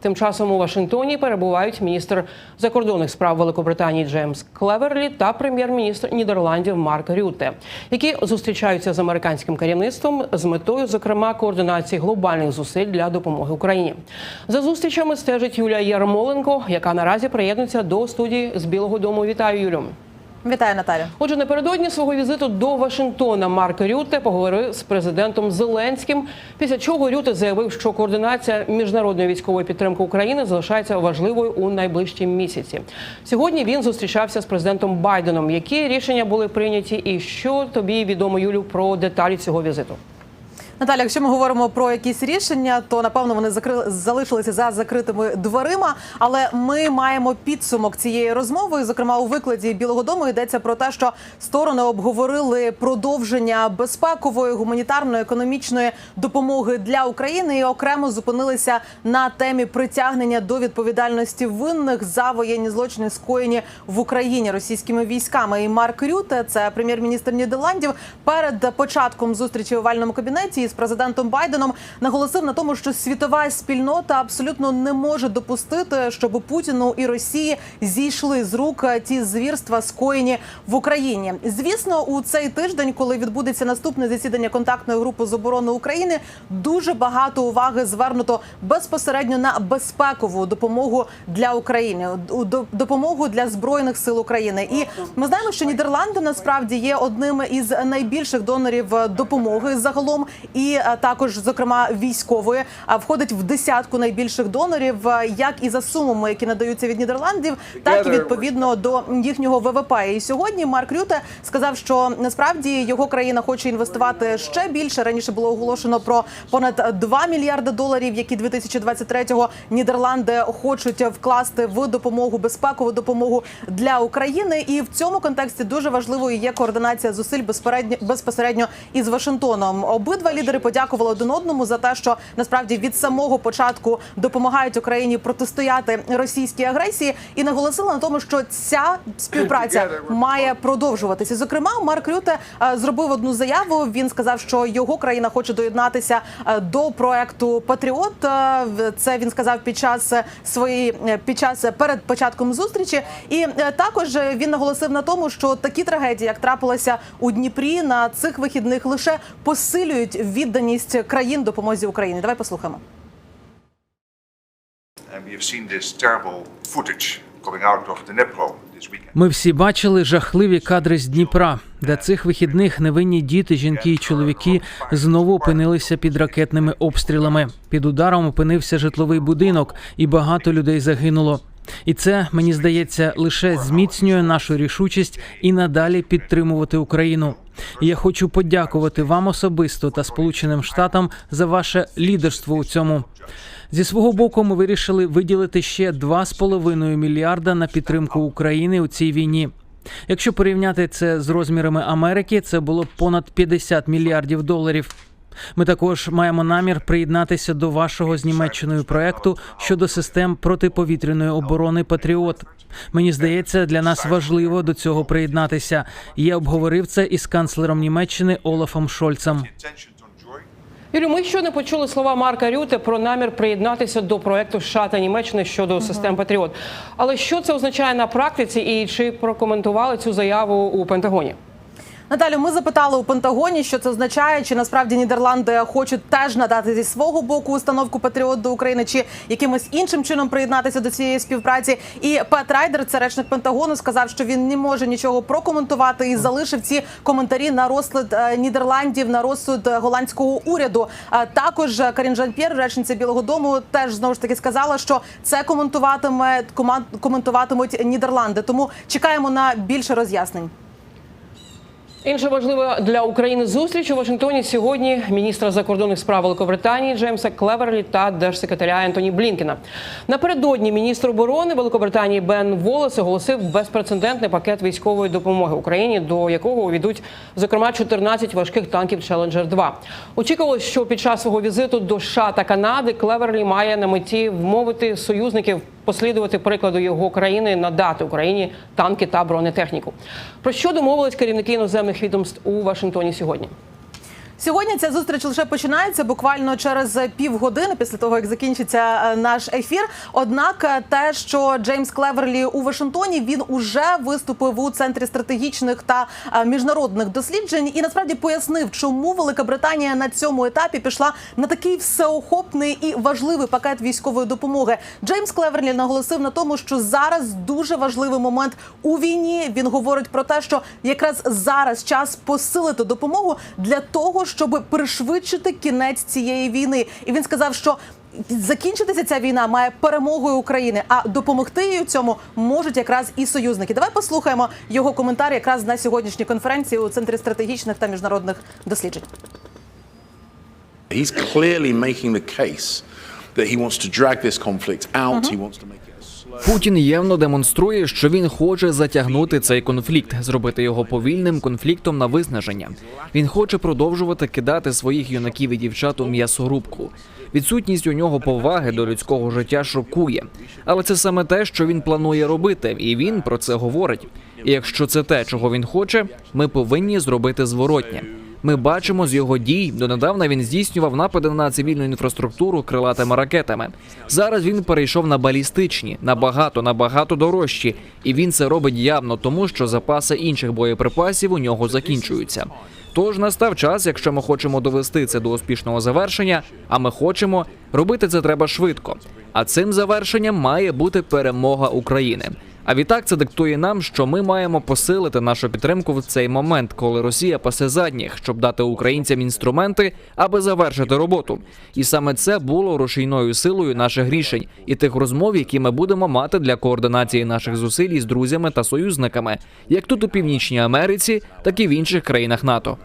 Тим часом у Вашингтоні перебувають міністр закордонних справ Великобританії Джеймс Клеверлі та прем'єр-міністр Нідерландів Марк Рюте, які зустрічаються з американським керівництвом з метою, зокрема, координації глобальних зусиль для допомоги Україні. За зустрічами стежить Юлія Ярмоленко, яка наразі приєднується до студії з Білого Дому. Вітаю Юлю. Вітаю, Наталя. Отже, напередодні свого візиту до Вашингтона Марк Рюте поговорив з президентом Зеленським. Після чого Рюте заявив, що координація міжнародної військової підтримки України залишається важливою у найближчі місяці. Сьогодні він зустрічався з президентом Байденом. Які рішення були прийняті, і що тобі відомо Юлю про деталі цього візиту? Наталя, якщо ми говоримо про якісь рішення, то напевно вони закрили залишилися за закритими дверима. Але ми маємо підсумок цієї розмови. Зокрема, у викладі Білого Дому йдеться про те, що сторони обговорили продовження безпекової, гуманітарної, економічної допомоги для України і окремо зупинилися на темі притягнення до відповідальності винних за воєнні злочини, скоєні в Україні російськими військами. І Марк Рюте, це прем'єр-міністр Нідерландів, перед початком зустрічі у овальному кабінеті з президентом Байденом наголосив на тому, що світова спільнота абсолютно не може допустити, щоб Путіну і Росії зійшли з рук ті звірства, скоєні в Україні. Звісно, у цей тиждень, коли відбудеться наступне засідання контактної групи з оборони України, дуже багато уваги звернуто безпосередньо на безпекову допомогу для України, допомогу для збройних сил України. І ми знаємо, що Нідерланди насправді є одним із найбільших донорів допомоги загалом, е, також, зокрема, військової входить в десятку найбільших донорів, е, як і за сумами, які надаються від Нідерландів, так і відповідно до їхнього ВВП. І сьогодні Марк Рюте сказав, що насправді його країна хоче інвестувати ще більше. Раніше було оголошено про понад 2 мільярди доларів, які 2023-го Нідерланди хочуть вкласти в допомогу, безпекову допомогу для України. І в цьому контексті дуже важливою є координація зусиль безпосередньо із Вашингтоном. Обидва лідери подякували один одному за те, що насправді від самого початку допомагають Україні протистояти російській агресії, і наголосили на тому, що ця співпраця має продовжуватися. Зокрема, Марк Рюте е, зробив одну заяву. Він сказав, що його країна хоче доєднатися е, до проекту Патріот. Е, Це він сказав під час своєї під час перед початком зустрічі. І також він наголосив на тому, що такі трагедії, як трапилося у Дніпрі, на цих вихідних лише посилюють відданість країн допомозі Україні. Давай послухаємо. Ми всі бачили жахливі кадри з Дніпра, де цих вихідних невинні діти, жінки і чоловіки знову опинилися під ракетними обстрілами. Під ударом опинився житловий будинок, і багато людей загинуло. І це мені здається лише зміцнює нашу рішучість і надалі підтримувати Україну. Я хочу подякувати вам особисто та Сполученим Штатам за ваше лідерство у цьому. Зі свого боку, ми вирішили виділити ще 2,5 мільярда на підтримку України у цій війні. Якщо порівняти це з розмірами Америки, це було понад 50 мільярдів доларів. Ми також маємо намір приєднатися до вашого з Німеччиною проекту щодо систем протиповітряної оборони Патріот. Мені здається, для нас важливо до цього приєднатися. Я обговорив це із канцлером Німеччини Олафом Шольцем. Юлю, ми ще не почули слова Марка Рюте про намір приєднатися до проекту США та Німеччини щодо систем Патріот. Але що це означає на практиці, і чи прокоментували цю заяву у Пентагоні? Наталю, ми запитали у Пентагоні, що це означає, чи насправді Нідерланди хочуть теж надати зі свого боку установку Патріот до України, чи якимось іншим чином приєднатися до цієї співпраці. І Пет Райдер, це речник Пентагону, сказав, що він не може нічого прокоментувати і залишив ці коментарі на розсуд е, Нідерландів, на розсуд е, голландського уряду. А також е, Карін Жан П'єр, речниця Білого Дому, теж знову ж таки сказала, що це коментуватиме коментуватимуть Нідерланди. Тому чекаємо на більше роз'яснень. Інша важлива для України зустріч у Вашингтоні сьогодні міністра закордонних справ Великобританії Джеймса Клеверлі та держсекретаря Ентоні Блінкена. Напередодні міністр оборони Великобританії Бен Волес оголосив безпрецедентний пакет військової допомоги Україні, до якого увійдуть зокрема 14 важких танків Челенджер 2 Очікувалось, що під час свого візиту до США та Канади Клеверлі має на меті вмовити союзників послідувати прикладу його країни, надати Україні танки та бронетехніку. Про що домовились керівники іноземних відомств у Вашингтоні сьогодні? Сьогодні ця зустріч лише починається буквально через півгодини після того, як закінчиться е, наш ефір. Однак, е, те, що Джеймс Клеверлі у Вашингтоні він уже виступив у центрі стратегічних та е, міжнародних досліджень і насправді пояснив, чому Велика Британія на цьому етапі пішла на такий всеохопний і важливий пакет військової допомоги. Джеймс Клеверлі наголосив на тому, що зараз дуже важливий момент у війні. Він говорить про те, що якраз зараз час посилити допомогу для того, щоб пришвидшити кінець цієї війни. І він сказав, що закінчитися ця війна має перемогою України, а допомогти їй у цьому можуть якраз і союзники. Давай послухаємо його коментар якраз на сьогоднішній конференції у центрі стратегічних та міжнародних досліджень. He's clearly making the case that he wants to drag this conflict out. He wants to make it. Путін явно демонструє, що він хоче затягнути цей конфлікт, зробити його повільним конфліктом на виснаження. Він хоче продовжувати кидати своїх юнаків і дівчат у м'ясорубку. Відсутність у нього поваги до людського життя шокує, але це саме те, що він планує робити, і він про це говорить. І якщо це те, чого він хоче, ми повинні зробити зворотнє. Ми бачимо з його дій. Донедавна він здійснював напади на цивільну інфраструктуру крилатими ракетами. Зараз він перейшов на балістичні, набагато набагато дорожчі, і він це робить явно тому, що запаси інших боєприпасів у нього закінчуються. Тож настав час, якщо ми хочемо довести це до успішного завершення, а ми хочемо робити це треба швидко. А цим завершенням має бути перемога України. А відтак це диктує нам, що ми маємо посилити нашу підтримку в цей момент, коли Росія пасе задніх, щоб дати українцям інструменти, аби завершити роботу. І саме це було рушійною силою наших рішень і тих розмов, які ми будемо мати для координації наших зусиль із друзями та союзниками, як тут у Північній Америці, так і в інших країнах НАТО.